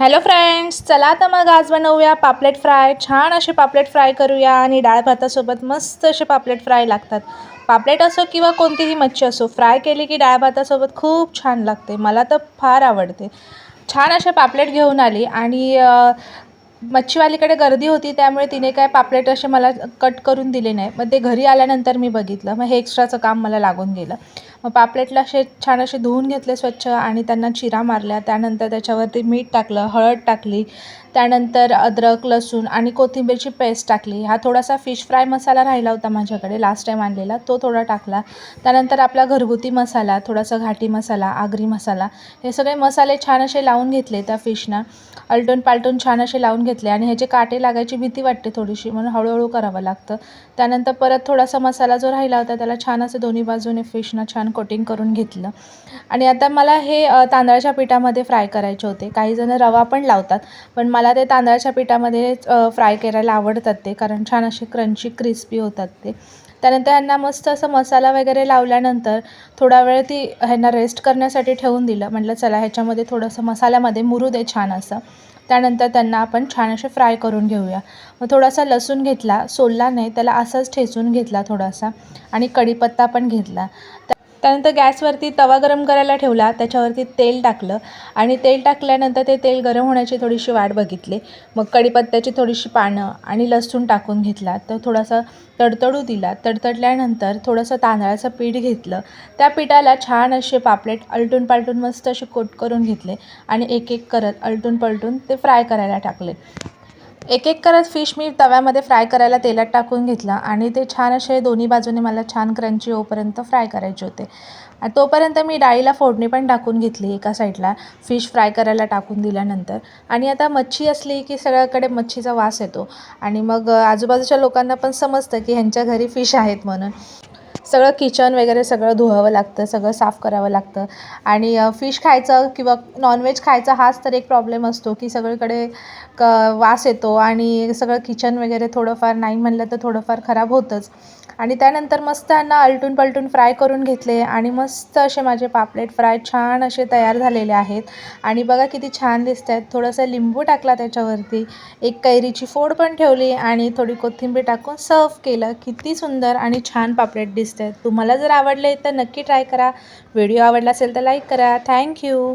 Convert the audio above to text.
Hello friends चला आता मग आज बनवूया पापलेट फ्राय. छान असे पापलेट फ्राय करूया आणि डाळ भातासोबत मस्त असे पापलेट फ्राय लागतात. पापलेट असो किंवा कोणतीही मच्छी असो फ्राय केली की डाळ भातासोबत खूप छान लागते. मला तर फार आवडते. छान असे पापलेट घेऊन आली आणि मच्छीवालीकडे गर्दी होती त्यामुळे तिने काय पापलेट असे मला कट करून दिले नाही. मग ते घरी आल्यानंतर मी बघितलं. मग हे एक्स्ट्राचं काम मला लागून गेलं. मग पापलेटला असे छान असे धुवून घेतले स्वच्छ आणि त्यांना चिरा मारल्या. त्यानंतर त्याच्यावरती मीठ टाकलं हळद टाकली त्यानंतर अद्रक लसूण आणि कोथिंबीरची पेस्ट टाकली. हा थोडासा फिश फ्राय मसाला राहिला होता माझ्याकडे लास्ट टाईम आणलेला. तो थोडा टाकला. त्यानंतर आपला घरगुती मसाला थोडासा घाटी मसाला आगरी मसाला हे सगळे मसाले छान असे लावून घेतले त्या फिशना अलटून पालटून छान असे लावून घेतले आणि ह्याचे काटे लागायची भीती वाटते थोडीशी म्हणून हळूहळू करावं लागतं. त्यानंतर परत थोडासा मसाला जो राहिला होता त्याला छान असं दोन्ही बाजूने फिशना छान कोटिंग करून घेतलं. आणि आता मला हे तांदळाच्या पिठामध्ये फ्राय करायचे होते. काही जण रवा पण लावतात पण मला ते तांदळाच्या पिठामध्ये फ्राय करायला आवडतात ते कारण छान असे क्रंची क्रिस्पी होतात ते. त्यानंतर ह्यांना मस्त असं मसाला वगैरे लावल्यानंतर थोडा वेळ ती ह्यांना रेस्ट करण्यासाठी ठेवून दिलं. म्हटलं चला ह्याच्यामध्ये थोडंसं मसाल्यामध्ये मुरू दे छान असं. त्यानंतर त्यांना आपण छान असे फ्राय करून घेऊया. मग थोडासा लसूण घेतला सोलला नाही त्याला असाच ठेचून घेतला थोडासा. आणि कढीपत्ता पण घेतला. त्या- त्यानंतर गॅसवरती तवा गरम करायला ठेवला त्याच्यावरती तेल टाकलं आणि तेल टाकल्यानंतर ते तेल गरम होण्याची थोडीशी वाट बघितली. मग कढीपत्त्याची थोडीशी पानं आणि लसूण टाकून घेतला. तर थोडासा तडतडू दिला. तडतडल्यानंतर थोडंसं तांदळाचं पीठ घेतलं. त्या पिठाला छान असे पापलेट अलटून पालटून मस्त असे कोट करून घेतले आणि एक एक करत अलटून पलटून ते फ्राय करायला टाकले. एक एक करत फिश मी तव्यामध्ये फ्राय करायला तेलात टाकून घेतला आणि ते छान असे दोन्ही बाजूने मला छान क्रंची होईपर्यंत फ्राय करायचे होते. आणि तोपर्यंत मी डाळीला फोडणी पण टाकून घेतली एका साईडला फिश फ्राय करायला टाकून दिल्यानंतर. आणि आता मच्छी असली की सगळ्याकडे मच्छीचा वास येतो. आणि मग आजूबाजूच्या लोकांना पण समजतं की ह्यांच्या घरी फिश आहेत म्हणून. सगळं किचन वगैरे सगळं धुवावं लागतं सगळं साफ करावं लागतं. आणि फिश खायचं किंवा नॉनव्हेज खायचा हाच तर एक प्रॉब्लेम असतो की सगळीकडे क वास येतो आणि सगळं किचन वगैरे थोडंफार नाही म्हणलं तर थोडंफार खराब होतंच. आणि त्यानंतर मस्त त्यांना अलटून पलटून फ्राय करून घेतले आणि मस्त असे माझे पापलेट फ्राय छान असे तयार झालेले आहेत. आणि बघा किती छान दिसत आहेत थोडंसं लिंबू टाकला त्याच्यावरती एक कैरीची फोड पण ठेवली आणि थोडी कोथिंबीर टाकून सर्व केलं. किती सुंदर आणि छान पापलेट दिसत आहेत तुम्हाला जर आवडले तर नक्की ट्राय करा. व्हिडिओ आवडला असेल तर लाईक करा. थँक्यू